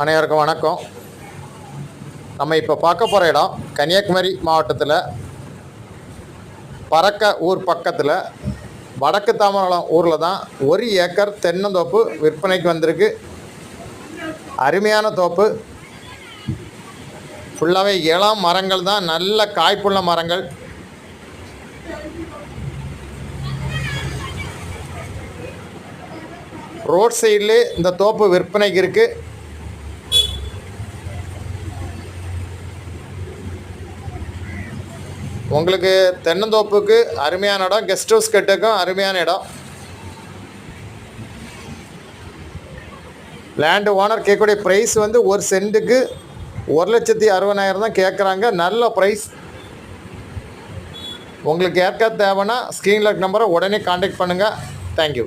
அனைவருக்கும் வணக்கம். நம்ம இப்போ பார்க்க போகிற இடம் கன்னியாகுமரி மாவட்டத்தில் பறக்க ஊர் பக்கத்தில் வடக்கு தாமரம் ஊரில் தான் ஒரு ஏக்கர் தென்னந்தோப்பு விற்பனைக்கு வந்திருக்கு. அருமையான தோப்பு. ஃபுல்லாகவே இளம் மரங்கள் தான் நல்ல காய்ப்புள்ள மரங்கள். ரோட் சைட்லேயே இந்த தோப்பு விற்பனைக்கு இருக்குது உங்களுக்கு தென்னந்தோப்புக்கு அருமையான இடம் கெஸ்ட் ஹவுஸ் கட்டுக்கும் அருமையான இடம். லேண்டு ஓனர் கேட்கக்கூடிய ப்ரைஸ் வந்து ஒரு சென்ட்டுக்கு ஒரு லட்சத்தி அறுபதாயிரம் தான் கேட்குறாங்க. நல்ல ப்ரைஸ் உங்களுக்கு யாருக்காவது தேவைன்னா ஸ்க்ரீனில் நம்பரை உடனே காண்டாக்ட் பண்ணுங்கள் தேங்க்யூ